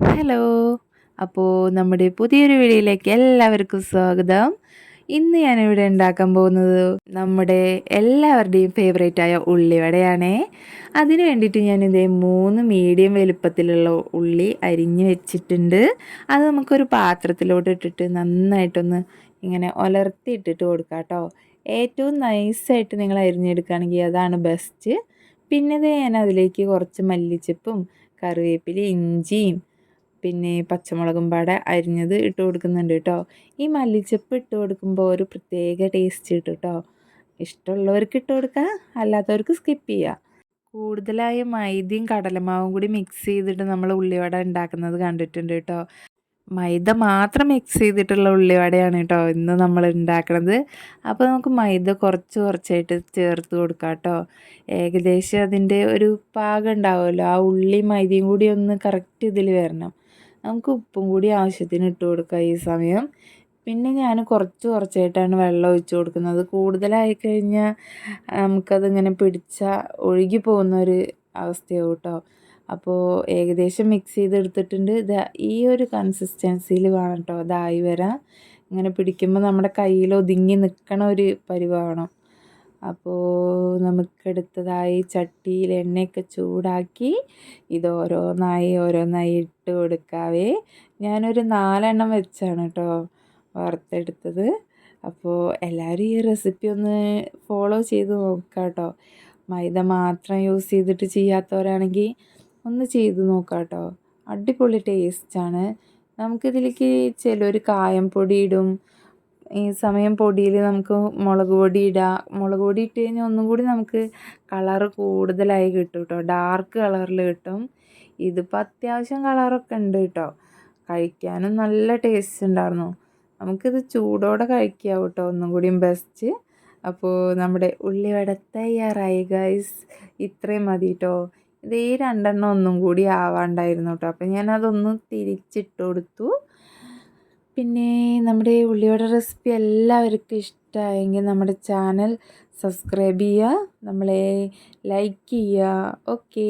Hello അപ്പോൾ നമ്മുടെ പുതിയൊരു വീഡിയോയിലേക്ക് എല്ലാവർക്കും സ്വാഗതം. ഇന്ന് ഞാനിവിടെ ഉണ്ടാക്കാൻ പോകുന്നത് നമ്മുടെ എല്ലാവരുടെയും ഫേവറേറ്റ് ആയ ഉള്ളിവടയാണേ. അതിന് വേണ്ടിയിട്ട് ഞാനിതേ മൂന്ന് മീഡിയം വലുപ്പത്തിലുള്ള ഉള്ളി അരിഞ്ഞ് വെച്ചിട്ടുണ്ട്. അത് നമുക്കൊരു പാത്രത്തിലോട്ട് ഇട്ടിട്ട് നന്നായിട്ടൊന്ന് ഇങ്ങനെ ഒലർത്തി ഇട്ടിട്ട് കൊടുക്കാം കേട്ടോ. ഏറ്റവും നൈസായിട്ട് നിങ്ങൾ അരിഞ്ഞെടുക്കുകയാണെങ്കിൽ അതാണ് ബെസ്റ്റ് പിന്നെ ഞാൻ അതിലേക്ക് കുറച്ച് മല്ലിച്ചപ്പും കറിവേപ്പില ഇഞ്ചിയും പിന്നെ പച്ചമുളകും പാടെ അരിഞ്ഞത് ഇട്ട് കൊടുക്കുന്നുണ്ട് കേട്ടോ ഈ മല്ലിച്ചപ്പ് ഇട്ട് കൊടുക്കുമ്പോൾ ഒരു പ്രത്യേക ടേസ്റ്റ് കിട്ടും കേട്ടോ ഇഷ്ടമുള്ളവർക്ക് ഇട്ട് കൊടുക്കുക അല്ലാത്തവർക്ക് സ്കിപ്പ് ചെയ്യുക കൂടുതലായി മൈദയും കടലമാവും കൂടി മിക്സ് ചെയ്തിട്ട് നമ്മൾ ഉള്ളിവട ഉണ്ടാക്കുന്നത് കണ്ടിട്ടുണ്ട് കേട്ടോ മൈദ മാത്രം മിക്സ് ചെയ്തിട്ടുള്ള ഉള്ളിവടയാണ് കേട്ടോ ഇന്ന് നമ്മൾ ഉണ്ടാക്കുന്നത് അപ്പോൾ നമുക്ക് മൈദ കുറച്ച് കുറച്ചായിട്ട് ചേർത്ത് കൊടുക്കാം കേട്ടോ ഏകദേശം അതിന്റെ ഒരു പാകം ഉണ്ടാവുമല്ലോ. ആ ഉള്ളി മൈദയും കൂടി ഒന്ന് കറക്റ്റ് ഇതിൽ വരണം. നമുക്ക് ഉപ്പും കൂടി ആവശ്യത്തിന് ഇട്ട് കൊടുക്കാം ഈ സമയം. പിന്നെ ഞാൻ കുറച്ച് കുറച്ചായിട്ടാണ് വെള്ളം ഒഴിച്ചു കൊടുക്കുന്നത്. കൂടുതലായി കഴിഞ്ഞാൽ നമുക്കതിങ്ങനെ പിടിച്ച ഒഴുകി പോകുന്ന ഒരു അവസ്ഥയാവും കേട്ടോ അപ്പോൾ ഏകദേശം മിക്സ് ചെയ്തെടുത്തിട്ടുണ്ട്. ഇത് ഈ ഒരു കൺസിസ്റ്റൻസിയിൽ വേണം കേട്ടോ അതായി വരാൻ ഇങ്ങനെ പിടിക്കുമ്പോൾ നമ്മുടെ കയ്യിൽ ഒതുങ്ങി നിൽക്കണ ഒരു പരിവാണം അപ്പോൾ നമുക്കെടുത്തതായി ചട്ടിയിൽ എണ്ണയൊക്കെ ചൂടാക്കി ഇത് ഓരോന്നായി ഓരോന്നായി ഇട്ട് കൊടുക്കാവേ. ഞാനൊരു നാലെണ്ണം വെച്ചാണ് കേട്ടോ വറുത്തെടുത്തത്. അപ്പോൾ എല്ലാവരും ഈ റെസിപ്പി ഒന്ന് ഫോളോ ചെയ്ത് നോക്കാം കേട്ടോ മൈദ മാത്രം യൂസ് ചെയ്തിട്ട് ചെയ്യാത്തവരാണെങ്കിൽ ഒന്ന് ചെയ്ത് നോക്കാം കേട്ടോ അടിപൊളി ടേസ്റ്റാണ്. നമുക്കിതിലേക്ക് ചിലർ കായം പൊടി ഇടും. ഈ സമയം പൊടിയിൽ നമുക്ക് മുളക് പൊടി ഇടാം. മുളക് പൊടി ഇട്ട് കഴിഞ്ഞാൽ ഒന്നും കൂടി നമുക്ക് കളറ് കൂടുതലായി കിട്ടും കേട്ടോ ഡാർക്ക് കളറിൽ കിട്ടും. ഇതിപ്പോൾ അത്യാവശ്യം കളറൊക്കെ ഉണ്ട് കേട്ടോ കഴിക്കാനും നല്ല ടേസ്റ്റ് ഉണ്ടായിരുന്നു. നമുക്കിത് ചൂടോടെ കഴിക്കാം കേട്ടോ ഒന്നും കൂടിയും ബെസ്റ്റ് അപ്പോൾ നമ്മുടെ ഉള്ളിവട തയ്യാറായി ഗൈസ് ഇത്രയും മതി കേട്ടോ ഇത് രണ്ടെണ്ണം ഒന്നും കൂടി ആവാണ്ടായിരുന്നു കേട്ടോ അപ്പം ഞാനതൊന്ന് തിരിച്ചിട്ട് കൊടുത്തു. പിന്നെ നമ്മുടെ ഉള്ളിയുടെ റെസിപ്പി എല്ലാവർക്കും ഇഷ്ടമായെങ്കിൽ നമ്മുടെ ചാനൽ സബ്സ്ക്രൈബ് ചെയ്യുക നമ്മളെ ലൈക്ക് ചെയ്യുക. ഓക്കേ.